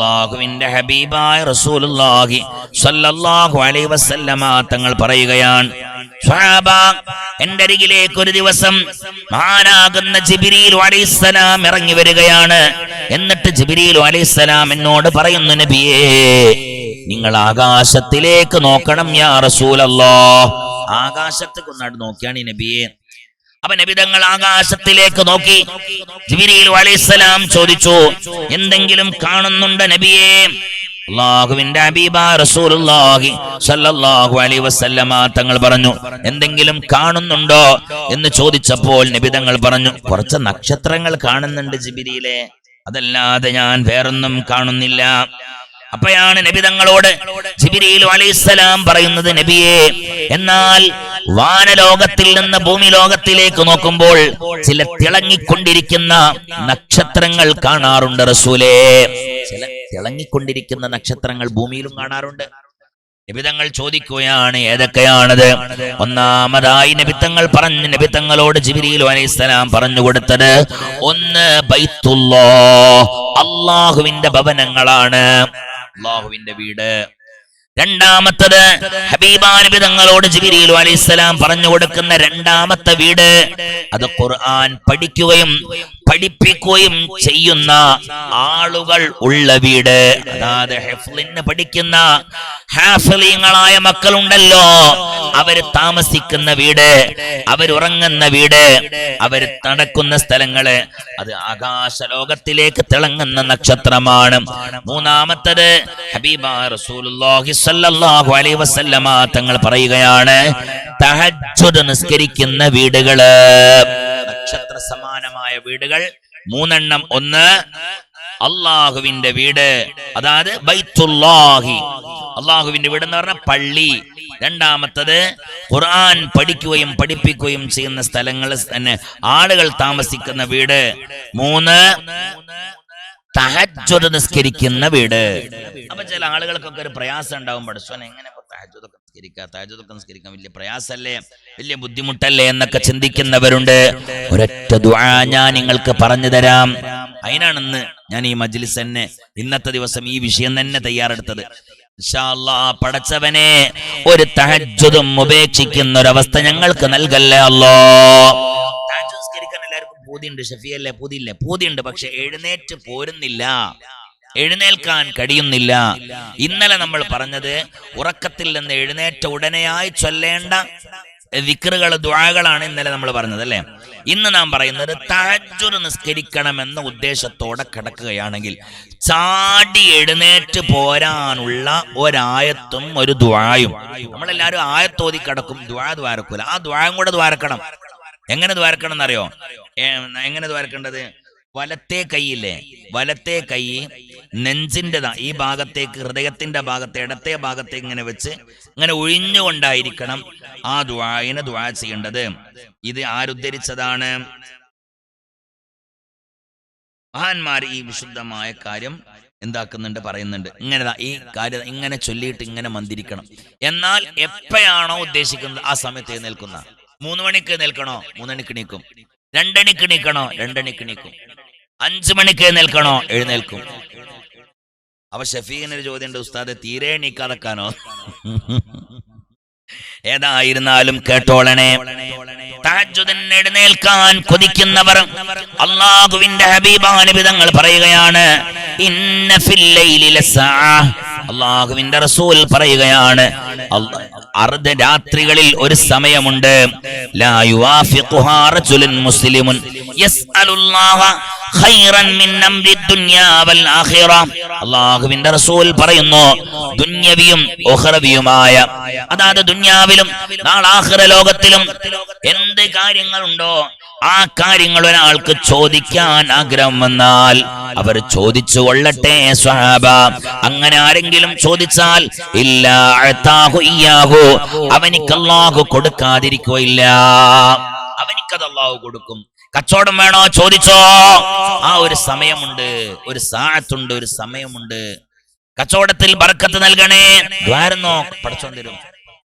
അള്ളാഹുവിന്റെ ഹബീബായ റസൂലുള്ളാഹി സ്വല്ലല്ലാഹു അലൈഹി വസല്ലമ തങ്ങൾ പറയുകയാണ് സ്വഹാബ എന്റെ അരികിലേക്ക് ഒരു ദിവസം മഹാനാകുന്ന ജിബിരിയിൽ അലൈഹിസ്സലാം ഇറങ്ങി വരികയാണ്. എന്നിട്ട് ജിബിരിയിൽ അലൈഹിസ്സലാം എന്നോട് പറയുന്നു നബിയേ നിങ്ങൾ ആകാശത്തിലേക്ക് നോക്കണം യാ റസൂലല്ലോ. ആകാശത്തേക്ക് ഒന്നാട് നോക്കിയാണ് ഈ നബിയെ. അപ്പൊ നബിതങ്ങൾ ആകാശത്തിലേക്ക് നോക്കി. ജിബിരിയിൽ അലൈസലാം ചോദിച്ചു എന്തെങ്കിലും കാണുന്നുണ്ട് നബിയെ? അള്ളാഹുവിന്റെ അബീബ റസൂലുള്ളാഹി അലൈഹി വസല്ലമ തങ്ങൾ പറഞ്ഞു എന്തെങ്കിലും കാണുന്നുണ്ടോ എന്ന് ചോദിച്ചപ്പോൾ നബിതങ്ങൾ പറഞ്ഞു കുറച്ച് നക്ഷത്രങ്ങൾ കാണുന്നുണ്ട് ജിബിരിയിലെ അതല്ലാതെ ഞാൻ വേറൊന്നും കാണുന്നില്ല. അപ്പോഴാണ് നബി തങ്ങളോട് ജിബിരിയിൽ അലൈഹിസ്സലാം പറയുന്നത് നബിയെ എന്നാൽ വാനലോകത്തിൽ നിന്ന് ഭൂമി ലോകത്തിലേക്ക് നോക്കുമ്പോൾ ചില തിളങ്ങിക്കൊണ്ടിരിക്കുന്ന നക്ഷത്രങ്ങൾ കാണാറുണ്ട് റസൂലേ. ചില തിളങ്ങിക്കൊണ്ടിരിക്കുന്ന നക്ഷത്രങ്ങൾ ഭൂമിയിലും കാണാറുണ്ട്. നിബിതങ്ങൾ ചോദിക്കുകയാണ് ഏതൊക്കെയാണത്? ഒന്നാമതായി നിബിത്തങ്ങൾ പറഞ്ഞു നിബിത്തങ്ങളോട് ജിബിരിയിൽ അലൈഹിസ്സലാം പറഞ്ഞു കൊടുത്തത് ഒന്ന് ബൈത്തുല്ലോ അള്ളാഹുവിന്റെ ഭവനങ്ങളാണ്. അള്ളാഹുവിന്റെ വീട്. രണ്ടാമത്തത് ഹബീബാനബി തങ്ങളോട് ജിബിരിയിൽ അലൈഹിസ്സലാം പറഞ്ഞു കൊടുക്കുന്ന രണ്ടാമത്തെ വീട്. അത് ഖുർആൻ പഠിക്കുകയും പഠിപ്പിക്കുകയും ചെയ്യുന്ന ആളുകൾ ഉള്ള വീട്. അതായത് ഹെഫ്ലിന് പഠിക്കുന്ന ഹാഫിളീങ്ങളായ മക്കളുണ്ടല്ലോ. അവർ താമസിക്കുന്ന വീട് അവരുറങ്ങുന്ന വീട് അവർ നടക്കുന്ന സ്ഥലങ്ങൾ അത് ആകാശ ലോകത്തിലേക്ക് തിളങ്ങുന്ന നക്ഷത്രമാണ്. മൂന്നാമത്തത് ഹബീബ റസൂലുള്ളാഹി അലൈഹി വസല്ലമ തങ്ങൾ പറയുകയാണ് തഹജ്ജുദ് നിസ്കരിക്കുന്ന വീടുകൾ. നക്ഷത്ര സമാനമായ വീടുകൾ മൂന്നെണ്ണം. ഒന്ന് അള്ളാഹുവിന്റെ വീട് അതായത് ബൈത്തുല്ലാഹി. അള്ളാഹുവിന്റെ വീട് എന്ന് പറഞ്ഞ പള്ളി. രണ്ടാമത്തത് ഖുർആൻ പഠിക്കുകയും പഠിപ്പിക്കുകയും ചെയ്യുന്ന സ്ഥലങ്ങൾ തന്നെ ആളുകൾ താമസിക്കുന്ന വീട്. മൂന്ന് തഹജ്ജുദ് നിസ്കരിക്കുന്ന വീട്. അപ്പൊ ചില ആളുകൾക്കൊക്കെ ഒരു പ്രയാസം ഉണ്ടാവും പഠിച്ചോൻ എങ്ങനെ തഹജ്ജുദൊക്കെ നിസ്കരിക്കുക വലിയ പ്രയാസല്ലേ? വലിയ ബുദ്ധിമുട്ടല്ലേ? എന്നൊക്കെ ചിന്തിക്കുന്നവരുണ്ട്. ഒരൊറ്റ ദുആ ഞാൻ നിങ്ങൾക്ക് പറഞ്ഞു തരാം. അതിനാണെന്ന് ഞാൻ ഈ മജ്ലിസ് തന്നെ ഇന്നത്തെ ദിവസം ഈ വിഷയം തന്നെ തയ്യാറെടുത്തത്. പടച്ചവനെ ഒരു തഹജ്ജുതും ഉപേക്ഷിക്കുന്ന ഒരവസ്ഥ ഞങ്ങൾക്ക് നൽകല്ലേ അല്ലോ? പൂതിയുണ്ട് ഷഫിയല്ലേ? പൂതിയില്ലേ? പൂതിയുണ്ട് പക്ഷെ എഴുന്നേറ്റ് പോരുന്നില്ല. എഴുന്നേൽക്കാൻ കഴിയുന്നില്ല. ഇന്നലെ നമ്മൾ പറഞ്ഞത് ഉറക്കത്തിൽ നിന്ന് എഴുന്നേറ്റ ഉടനെയായി ചൊല്ലേണ്ട വിക്റുകൾ ദ്വാകളാണ് ഇന്നലെ നമ്മൾ പറഞ്ഞത് അല്ലേ? ഇന്ന് നാം പറയുന്നത് തഹജ്ജുദ് നിസ്കരിക്കണമെന്ന ഉദ്ദേശത്തോടെ കിടക്കുകയാണെങ്കിൽ ചാടി എഴുന്നേറ്റ് പോരാനുള്ള ഒരായത്തും ഒരു ദ്വായും. നമ്മളെല്ലാവരും ആയത്തോതി കിടക്കും ദ്വാ ദ്വാരക്കൂല. ആ ദ്വാരം കൂടെ ദ്വാരക്കണം. എങ്ങനെ ദ്വാരക്കണം എന്നറിയോ എങ്ങനെ ദ്വാരക്കേണ്ടത്? വലത്തെ കൈയില്ലേ? വലത്തെ കൈ നെഞ്ചിന്റെ ദാ- ഈ ഭാഗത്തേക്ക് ഹൃദയത്തിന്റെ ഭാഗത്തെ ഇടത്തെ ഭാഗത്തേക്ക് ഇങ്ങനെ വെച്ച് ഇങ്ങനെ ഒഴിഞ്ഞുകൊണ്ടായിരിക്കണം ആ ദ്വായന ദ്വാ ചെയ്യേണ്ടത്. ഇത് ആരുദ്ധരിച്ചതാണ് മഹാന്മാർ ഈ വിശുദ്ധമായ കാര്യം എന്താക്കുന്നുണ്ട് പറയുന്നുണ്ട്. ഇങ്ങനെ ഈ കാര്യം ഇങ്ങനെ ചൊല്ലിയിട്ട് ഇങ്ങനെ മന്ദിരിക്കണം എന്നാൽ എപ്പോഴാണോ ഉദ്ദേശിക്കുന്നത് ആ സമയത്ത് എഴുന്നേൽക്കുന്ന? മൂന്ന് മണിക്ക് നിൽക്കണോ മൂന്നണിക്ക് നീക്കും രണ്ടണിക്ക് നീക്കണോ രണ്ടണിക്ക് നീക്കും അഞ്ചു മണിക്ക് നിൽക്കണോ എഴുന്നേൽക്കും. അപ്പൊ ഷഫീഖിനൊരു ചോദ്യമുണ്ട് ഉസ്താദ് തീരെ എണീക്കാതെക്കാനോ? ഏതായിരുന്നാലും കേട്ടോളണേ. എഴുന്നേൽക്കാൻ കൊതിക്കുന്നവർ അള്ളാഹുവിന്റെ ഹബീബാനുബിതങ്ങൾ പറയുകയാണ്. ഇന്ന. അള്ളാഹുവിന്റെ റസൂൽ പറയുകയാണ്. അല്ല- അർദ്ധരാത്രികളിൽ ഒരു സമയമുണ്ട്. മുസ്ലിമുൻ അള്ളാഹുവിന്റെ റസൂൽ പറയുന്നു ദുന്യവിയും ഉഖറവിയുമായ അതായത് ദുന്യാവിലും നാളെ ആഖിറ ലോകത്തിലും എന്ത് കാര്യങ്ങളുണ്ടോ ആ കാര്യങ്ങൾ ഒരാൾക്ക് ചോദിക്കാൻ ആഗ്രഹം വന്നാൽ അവർ ചോദിച്ചു കൊള്ളട്ടെ സ്വഹാബ. അങ്ങനെ ആരെങ്കിലും ചോദിച്ചാൽ ഇല്ല ഇയാഹു അവനിക്ക് അല്ലാഹു കൊടുക്കാതിരിക്കുകയില്ല. അവനിക്കത് അല്ലാഹു കൊടുക്കും. കച്ചവടം വേണോ? ചോദിച്ചോ. ആ ഒരു സമയമുണ്ട് ഒരു സാഴത്തുണ്ട് ഒരു സമയമുണ്ട്. കച്ചവടത്തിൽ ബർക്കത്ത് നൽകണേ ദ്വാരന്നോ? പടച്ചോൻ തരും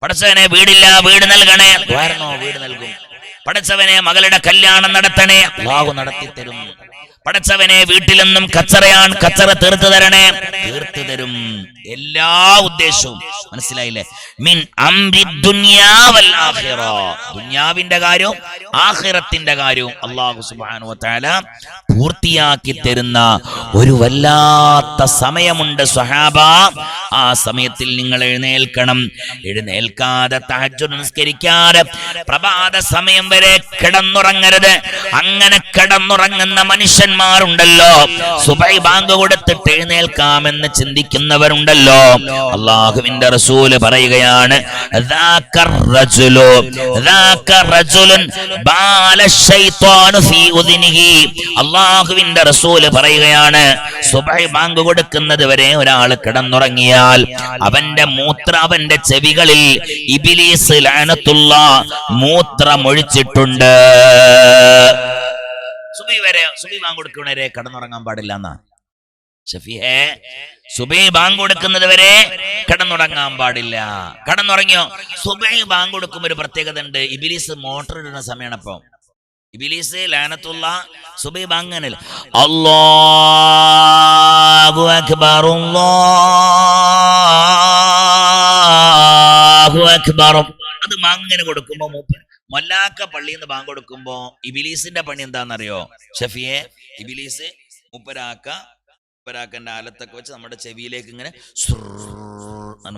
പടച്ചവനെ വീടില്ല വീട് നൽകണേ ദ്വാരന്നോ? വീട് നൽകും. പടച്ചവനെ മകളുടെ കല്യാണം നടത്തണേ. അള്ളാഹു നടത്തി തരും. പടച്ചവനെ വീട്ടിൽ നിന്നും കച്ചറയാൻ കച്ചറ തീർത്തു തരണേ. തീർത്തു തരും. എല്ലാ ഉദ്ദേശവും. മനസ്സിലായില്ലേ? മിൻ അംരി ദുനിയാ വൽ ആഖിറ. ദുനിയാവിന്റെ കാര്യവും ആഖിറത്തിന്റെ കാര്യവും അല്ലാഹു സുബ്ഹാനഹു വ തആല പൂർത്തിയാക്കി തരുന്ന ഒരു വല്ലാത്ത സമയമുണ്ട് സ്വഹാബ ആ സമയത്തിൽ നിങ്ങൾ എഴുന്നേൽക്കണം. എഴുന്നേൽക്കാതെ തഹജു നിസ്കരിക്കാതെ പ്രഭാത സമയം വരെ കിടന്നുറങ്ങരുത്. അങ്ങനെ കിടന്നുറങ്ങുന്ന മനുഷ്യന്മാരുണ്ടല്ലോ. സുബൈ ബാങ്ക് കൊടുത്തിട്ട് എഴുന്നേൽക്കാമെന്ന് ചിന്തിക്കുന്നവരുണ്ടല്ലോ. അള്ളാഹുവിന്റെ റസൂൽ പറയുകയാണ് അള്ളാഹുവിന്റെ റസൂൽ പറയുകയാണ് സുബൈ ബാങ്ക് കൊടുക്കുന്നത് വരെ ഒരാൾ കിടന്നുറങ്ങിയാൽ അവന്റെ മൂത്ര അവന്റെ ചെവികളിൽ ഇബിലീസ് ലാനത്തുള്ള മൂത്രമൊഴിച്ചിട്ടുണ്ട്. സുബി വരെ സുബി വാങ്ങൊടുക്കുന്നവരെ കടന്നുറങ്ങാൻ പാടില്ല എന്നാ? ഷഫിഹേ സുബൈ ബാങ്ക് കൊടുക്കുന്നത് വരെ കിടന്നുറങ്ങാൻ പാടില്ല. കടന്നുറങ്ങിയോ? സുബൈ ബാങ്ക് കൊടുക്കുമ്പോൾ ഒരു പ്രത്യേകത ഉണ്ട്. ഇബിലീസ് മോട്ടർ ഇടുന്ന സമയമാണ് അപ്പൊ. അല്ലാഹു അക്ബർ അത് മാങ്ങനെ കൊടുക്കുമ്പോ മൂപ്പൻ മൊല്ലാക്ക പള്ളിയിൽ നിന്ന് ബാങ്ക് കൊടുക്കുമ്പോ ഇബിലീസിന്റെ പണി എന്താണെന്നറിയോ ഷഫിയെ ഇബിലീസ് മുപ്പരാക്ക മുപ്പരാക്കന്റെ ആലത്തൊക്കെ വെച്ച് നമ്മുടെ ചെവിയിലേക്ക് ഇങ്ങനെ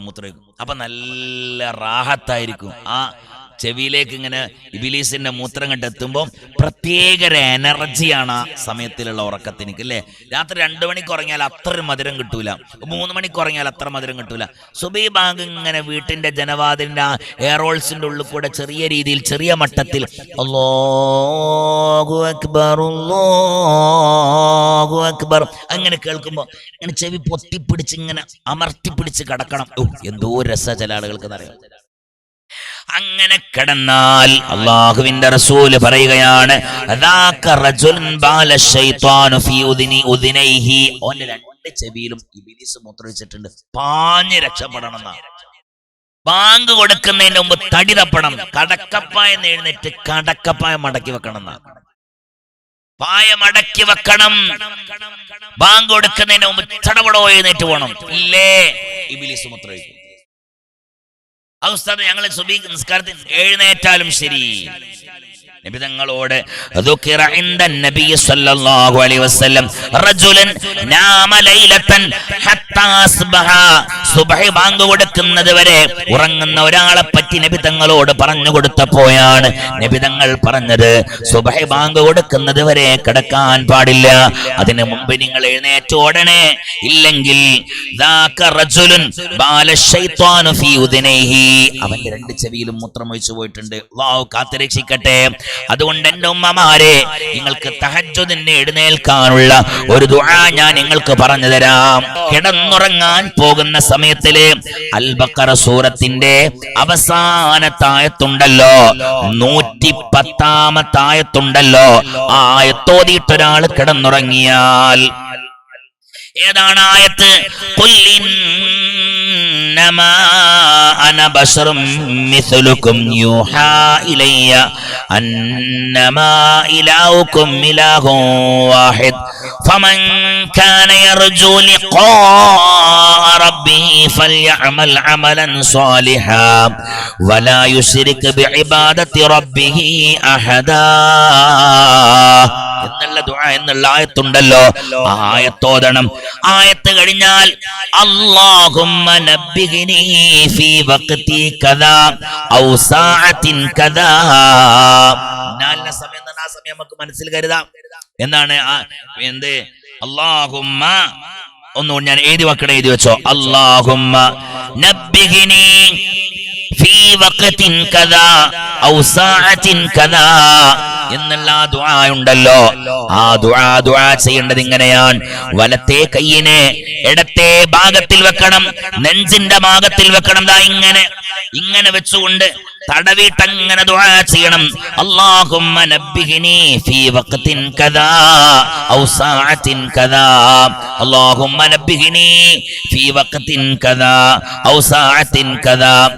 മൂത്രയിക്കും അപ്പൊ നല്ല റാഹത്തായിരിക്കും. ആ ചെവിയിലേക്ക് ഇങ്ങനെ ഇബിലീസിന്റെ മൂത്രം കണ്ട് എത്തുമ്പോൾ പ്രത്യേക ഒരു എനർജിയാണ് ആ സമയത്തിലുള്ള ഉറക്കത്തിനിക്ക് അല്ലേ? രാത്രി രണ്ടു മണിക്ക് ഉറങ്ങിയാൽ അത്ര മധുരം കിട്ടൂല. മൂന്ന് മണിക്ക് ഉറങ്ങിയാൽ അത്ര മധുരം കിട്ടൂല. സുബൈ ബാങ്ക് ഇങ്ങനെ വീട്ടിന്റെ ജനവാതിലിന്റെ ആ എയറോൾസിന്റെ ഉള്ളിൽ കൂടെ ചെറിയ രീതിയിൽ ചെറിയ മട്ടത്തിൽ അങ്ങനെ കേൾക്കുമ്പോൾ ഇങ്ങനെ ചെവി പൊത്തിപ്പിടിച്ച് ഇങ്ങനെ അമർത്തിപ്പിടിച്ച് കിടക്കണം. എന്തോ രസ ചില ആളുകൾക്ക് അറിയാം അങ്ങനെ കിടന്നാൽ അള്ളാഹുവിന്റെ റസൂൽ പറയുകയാണ് രണ്ട് ചെവിയിലും പാഞ്ഞ് രക്ഷപ്പെടണം ബാങ്ക് കൊടുക്കുന്നതിന് മുമ്പ് തടി തപ്പണം കടക്കപ്പായ എഴുന്നേറ്റ് കടക്കപ്പായ മടക്കി വെക്കണം പായ മടക്കി വെക്കണം. ബാങ്ക് കൊടുക്കുന്നതിന് മുമ്പ് ചടപടോ എഴുന്നേറ്റ് പോകണം ഇല്ലേ? ഇബിലിസ് ആ ഉസ്താദ് ഞങ്ങളെ സുബി നിസ്കാരത്തിൽ എഴുന്നേറ്റാലും ശരി. നിബിതങ്ങളോട് വസല്ലം റജുലൻ നാമ ലൈലത്തൻ ഹത്താ അസ്ബഹ സുബഹി മാങ്ങ കൊടുക്കുന്നത് വരെ ഉറങ്ങുന്ന ഒരാളെ പറ്റി നബിതങ്ങളോട് പറഞ്ഞു കൊടുത്തപ്പോയാണ് നബിതങ്ങൾ പറഞ്ഞത് സുബഹി ബാങ്ക് കൊടുക്കുന്നത് വരെ കിടക്കാൻ പാടില്ല. അതിനു മുമ്പ് നിങ്ങൾ എഴുന്നേറ്റ് ഓടണേ. ഇല്ലെങ്കിൽ അവന്റെ രണ്ട് ചെവിയിലും മൂത്രം ഒഴിച്ചു പോയിട്ടുണ്ട്. വാവ് കാത്തുരക്ഷിക്കട്ടെ. അതുകൊണ്ട് എന്റെ ഉമ്മമാരെ നിങ്ങൾക്ക് തഹജ്ജുദിന് എഴുന്നേൽക്കാനുള്ള ഒരു ദുആ ഞാൻ നിങ്ങൾക്ക് പറഞ്ഞു തരാം. കിടന്നുറങ്ങാൻ പോകുന്ന സമയം സമയത്തിൽ അൽബക്കറ സൂറത്തിന്റെ അവസാനത്തായത്തുണ്ടല്ലോ. നൂറ്റി പത്താമത്തായത്തുണ്ടല്ലോ ആയത്തോതിയിട്ടൊരാൾ കിടന്നുറങ്ങിയാൽ. ഏതാണ് ആയത്ത്? കുല്ലിൻ إنما أنا بشر مثلكم يوحى إلي أنما إلهكم إله واحد. فمن كان يرجو لقاء ربه فليعمل عملا صالحا ولا يشرك بعبادة ربه أحدا. എന്നുള്ള ദുആ എന്നുള്ള ആയത്തുണ്ടല്ലോ. ആ ആയത്തോതണം ആയത്ത് കഴിഞ്ഞാൽ അല്ലാഹുമ്മ നബ്ബിഹിനി ഫീ വഖ്തി കദാ ഔ സാഅത്തിൻ കദാ. നല്ല സമയം ആ സമയം നമുക്ക് മനസ്സിൽ കരുതാം. എന്താണ്? എന്ത്? അല്ലാഹുമ്മ. ഒന്നുകൂടി ഞാൻ എഴുതി വെക്കണം എഴുതി വെച്ചോ. അല്ലാഹുമ്മ നബ്ബിഗ്നി എന്നുള്ള ആ ദുആ ഉണ്ടല്ലോ. ആ ദുആ ദുആ ചെയ്യേണ്ടത് ഇങ്ങനെയാണ്. വലത്തെ കയ്യിനെ ഇടത്തെ ഭാഗത്തിൽ വെക്കണം. നെഞ്ചിന്റെ ഭാഗത്തിൽ വെക്കണം. ദാ ഇങ്ങനെ. ഇങ്ങനെ വെച്ചുകൊണ്ട് തടവിട്ടങ്ങനെ ദുആ ചെയ്യണം. അല്ലാഹുമ്മ നബ്ബിഹിനി ഫീ വഖത്തിൻ കദാ ഔ സാഅത്തിൻ കദാ. അല്ലാഹുമ്മ നബ്ബിഹിനി ഫീ കദാ ഔ കദാ.